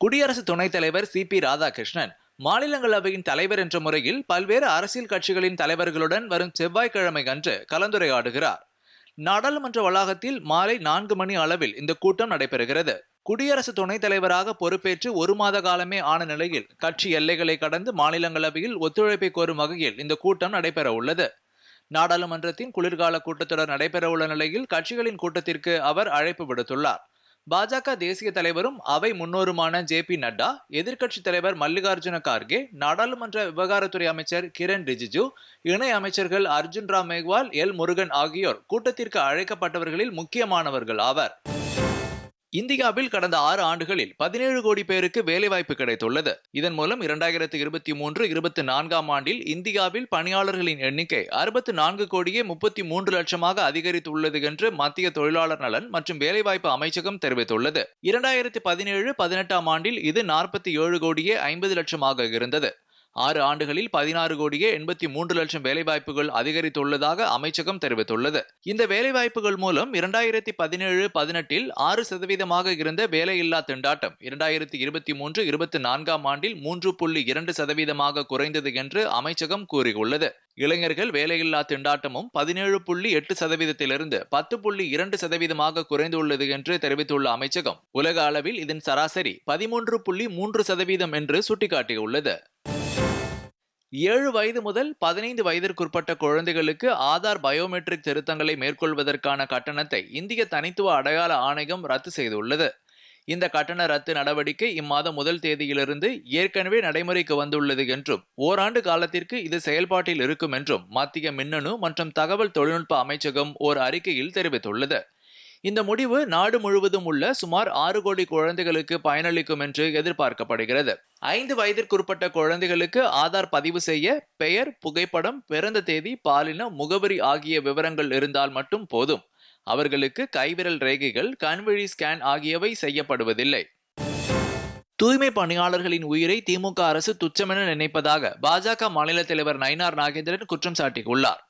குடியரசு துணைத் தலைவர் சி பி ராதாகிருஷ்ணன் மாநிலங்களவையின் தலைவர் என்ற முறையில் பல்வேறு அரசியல் கட்சிகளின் தலைவர்களுடன் வரும் செவ்வாய்க்கிழமை அன்று கலந்துரையாடுகிறார். நாடாளுமன்ற வளாகத்தில் மாலை நான்கு மணி அளவில் இந்த கூட்டம் நடைபெறுகிறது. குடியரசு துணைத் தலைவராக பொறுப்பேற்று ஒரு மாத காலமே ஆன நிலையில் கட்சி எல்லைகளை கடந்து மாநிலங்களவையில் ஒத்துழைப்பை கோரும் வகையில் இந்த கூட்டம் நடைபெற உள்ளது. நாடாளுமன்றத்தின் குளிர்கால கூட்டத்தொடர் நடைபெறவுள்ள நிலையில் கட்சிகளின் கூட்டத்திற்கு அவர் அழைப்பு விடுத்துள்ளார். பாஜக தேசிய தலைவரும் அவை முன்னோருமான ஜே பி நட்டா எதிர்க்கட்சித் தலைவர் மல்லிகார்ஜுன கார்கே நாடாளுமன்ற விவகாரத்துறை அமைச்சர் கிரண் ரிஜிஜு இணை அமைச்சர்கள் அர்ஜுன் ராம் மேக்வால் எல் முருகன் ஆகியோர் கூட்டத்திற்கு அழைக்கப்பட்டவர்களில் முக்கியமானவர்கள் ஆவர். இந்தியாவில் கடந்த ஆறு ஆண்டுகளில் பதினேழு கோடி பேருக்கு வேலைவாய்ப்பு கிடைத்துள்ளது. இதன் மூலம் இரண்டாயிரத்தி இருபத்தி மூன்று இருபத்தி நான்காம் ஆண்டில் இந்தியாவில் பணியாளர்களின் எண்ணிக்கை அறுபத்தி நான்கு கோடியே முப்பத்தி மூன்று லட்சமாக அதிகரித்துள்ளது என்று மத்திய தொழிலாளர் நலன் மற்றும் வேலைவாய்ப்பு அமைச்சகம் தெரிவித்துள்ளது. இரண்டாயிரத்தி பதினேழு பதினெட்டாம் ஆண்டில் இது நாற்பத்தி ஏழு கோடியே ஐம்பது லட்சமாக இருந்தது. ஆறு ஆண்டுகளில் பதினாறு கோடியே எண்பத்தி மூன்று லட்சம் வேலைவாய்ப்புகள் அதிகரித்துள்ளதாக அமைச்சகம் தெரிவித்துள்ளது. இந்த வேலைவாய்ப்புகள் மூலம் இரண்டாயிரத்தி பதினேழு பதினெட்டில் ஆறு சதவீதமாக இருந்த வேலையில்லா திண்டாட்டம் இரண்டாயிரத்தி இருபத்தி மூன்று இருபத்தி நான்காம் ஆண்டில் மூன்று புள்ளி இரண்டு சதவீதமாக குறைந்தது என்று அமைச்சகம் கூறியுள்ளது. இளைஞர்கள் வேலையில்லா திண்டாட்டமும் பதினேழு புள்ளி எட்டு சதவீதத்திலிருந்து பத்து புள்ளி இரண்டு சதவீதமாக குறைந்துள்ளது என்று தெரிவித்துள்ள அமைச்சகம் உலக அளவில் இதன் சராசரி பதிமூன்று புள்ளி மூன்று சதவீதம் என்று சுட்டிக்காட்டியுள்ளது. ஏழு வயது முதல் பதினைந்து வயதிற்குட்பட்ட குழந்தைகளுக்கு ஆதார் பயோமெட்ரிக் திருத்தங்களை மேற்கொள்வதற்கான கட்டணத்தை இந்திய தனித்துவ அடையாள ஆணையம் ரத்து செய்துள்ளது. இந்த கட்டண ரத்து நடவடிக்கை இம்மாதம் முதல் தேதியிலிருந்து ஏற்கனவே நடைமுறைக்கு வந்துள்ளது என்றும் ஓராண்டு காலத்திற்கு இது செயல்பாட்டில் இருக்கும் என்றும் மத்திய மின்னணு மற்றும் தகவல் தொழில்நுட்ப அமைச்சகம் ஓர் அறிக்கையில் தெரிவித்துள்ளது. இந்த முடிவு நாடு முழுவதும் உள்ள சுமார் ஆறு கோடி குழந்தைகளுக்கு பயனளிக்கும் என்று எதிர்பார்க்கப்படுகிறது. ஐந்து வயதிற்குட்பட்ட குழந்தைகளுக்கு ஆதார் பதிவு செய்ய பெயர் புகைப்படம் பிறந்த தேதி பாலினம் முகவரி ஆகிய விவரங்கள் இருந்தால் மட்டும் போதும். அவர்களுக்கு கைவிரல் ரேகைகள் கண்வழி ஸ்கேன் ஆகியவை செய்யப்படுவதில்லை. தூய்மை பணியாளர்களின் உயிரை திமுக அரசு துச்சமென நினைப்பதாக பாஜக மாநில தலைவர் நயினார் நாகேந்திரன் குற்றம் சாட்டியுள்ளார்.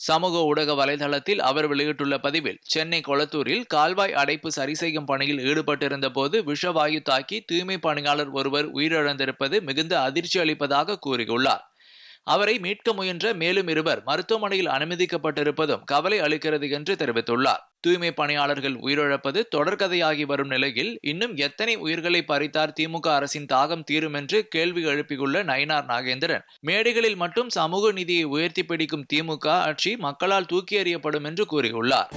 சமூக ஊடக வலைதளத்தில் அவர் வெளியிட்டுள்ள பதிவில் சென்னை கொளத்தூரில் கால்வாய் அடைப்பு சரி செய்யும் பணியில் ஈடுபட்டிருந்த போது விஷவாயு தாக்கி தூய்மை பணியாளர் ஒருவர் உயிரிழந்திருப்பது மிகுந்த அதிர்ச்சி அளிப்பதாக கூறியுள்ளார். அவரை மீட்க முயன்ற மேலும் இருவர் மருத்துவமனையில் அனுமதிக்கப்பட்டிருப்பதும் கவலை அளிக்கிறது என்று தெரிவித்துள்ளார். தூய்மை பணியாளர்கள் உயிரிழப்பது தொடர்கதையாகி வரும் நிலையில் இன்னும் எத்தனை உயிர்களை பறித்தார் திமுக அரசின் தாகம் தீரும் என்று கேள்வி எழுப்பியுள்ள நயினார் நாகேந்திரன். மேடைகளில் மட்டும் சமூக நிதியை உயர்த்தி பிடிக்கும் திமுக ஆட்சி மக்களால் தூக்கி எறியப்படும் என்று கூறியுள்ளார்.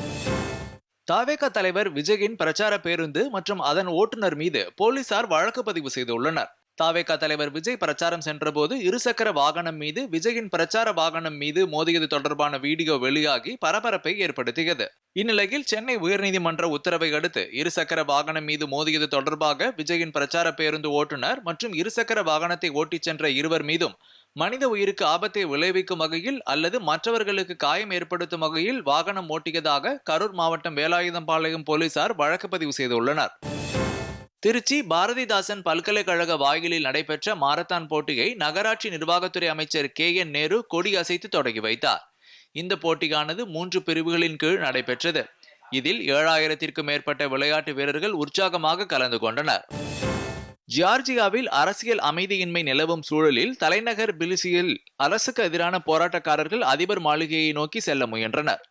தாவேக தலைவர் விஜயின் பிரச்சார பேருந்து மற்றும் அதன் ஓட்டுநர் மீது போலீசார் வழக்கு பதிவு செய்துள்ளனர். தாவேகா தலைவர் விஜய் பிரச்சாரம் சென்றபோது இருசக்கர வாகனம் மீது விஜயின் பிரச்சார வாகனம் மீது மோதியது தொடர்பான வீடியோ வெளியாகி பரபரப்பை ஏற்படுத்தியது. இந்நிலையில் சென்னை உயர்நீதிமன்ற உத்தரவை அடுத்து இருசக்கர வாகனம் மீது மோதியது தொடர்பாக விஜயின் பிரச்சார பேருந்து ஓட்டுநர் மற்றும் இருசக்கர வாகனத்தை ஓட்டிச் சென்ற இருவர் மீதும் மனித உயிருக்கு ஆபத்தை விளைவிக்கும் வகையில் அல்லது மற்றவர்களுக்கு காயம் ஏற்படுத்தும் வகையில் வாகனம் ஓட்டியதாக கரூர் மாவட்டம் வேலாயுதம்பாளையம் போலீசார் வழக்கு பதிவு செய்துள்ளனர். திருச்சி பாரதிதாசன் பல்கலைக்கழக வாயிலில் நடைபெற்ற மாரத்தான் போட்டியை நகராட்சி நிர்வாகத்துறை அமைச்சர் கே என் நேரு கொடி அசைத்து தொடங்கி வைத்தார். இந்த போட்டியானது மூன்று பிரிவுகளின் கீழ் நடைபெற்றது. இதில் ஏழாயிரத்திற்கும் மேற்பட்ட விளையாட்டு வீரர்கள் உற்சாகமாக கலந்து கொண்டனர். ஜியார்ஜியாவில் அரசியல் அமைதியின்மை நிலவும் சூழலில் தலைநகர் பிலிசியில் அரசுக்கு எதிரான போராட்டக்காரர்கள் அதிபர் மாளிகையை நோக்கி செல்ல முயன்றனர்.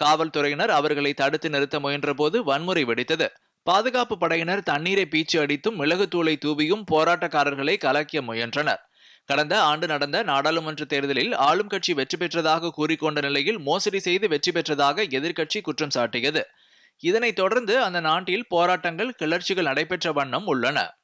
காவல்துறையினர் அவர்களை தடுத்து நிறுத்த முயன்றபோது வன்முறை வெடித்தது. பாதுகாப்பு படையினர் தண்ணீரை பீச்சு அடித்தும் மிளகுத்தூளை தூவியும் போராட்டக்காரர்களை கலக்கிய முயன்றனர். கடந்த ஆண்டு நடந்த நாடாளுமன்ற தேர்தலில் ஆளும் கட்சி வெற்றி பெற்றதாக கூறிக்கொண்ட நிலையில் மோசடி செய்து வெற்றி பெற்றதாக எதிர்க்கட்சி குற்றம் சாட்டியது. இதனைத் தொடர்ந்து அந்த நாட்டில் போராட்டங்கள் கிளர்ச்சிகள் நடைபெற்ற வண்ணம் உள்ளன.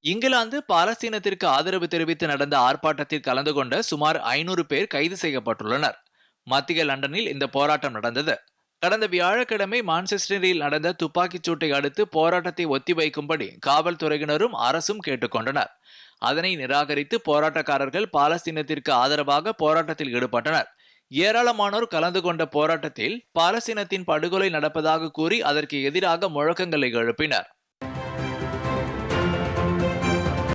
இங்கிலாந்து பாலஸ்தீனத்திற்கு ஆதரவு தெரிவித்து நடந்த ஆர்ப்பாட்டத்தில் கலந்து கொண்ட சுமார் ஐநூறு பேர் கைது செய்யப்பட்டுள்ளனர். மத்திய லண்டனில் இந்த போராட்டம் நடந்தது. கடந்த வியாழக்கிழமை மான்செஸ்டரில் நடந்த துப்பாக்கிச் சூட்டை அடுத்து போராட்டத்தை ஒத்திவைக்கும்படி காவல்துறையினரும் அரசும் கேட்டுக்கொண்டனர். அதனை நிராகரித்து போராட்டக்காரர்கள் பாலஸ்தீனத்திற்கு ஆதரவாக போராட்டத்தில் ஈடுபட்டனர். ஏராளமானோர் கலந்து கொண்ட போராட்டத்தில் பாலஸ்தீனத்தின் படுகொலை நடப்பதாக கூறி அதற்கு எதிராக முழக்கங்களை எழுப்பினர்.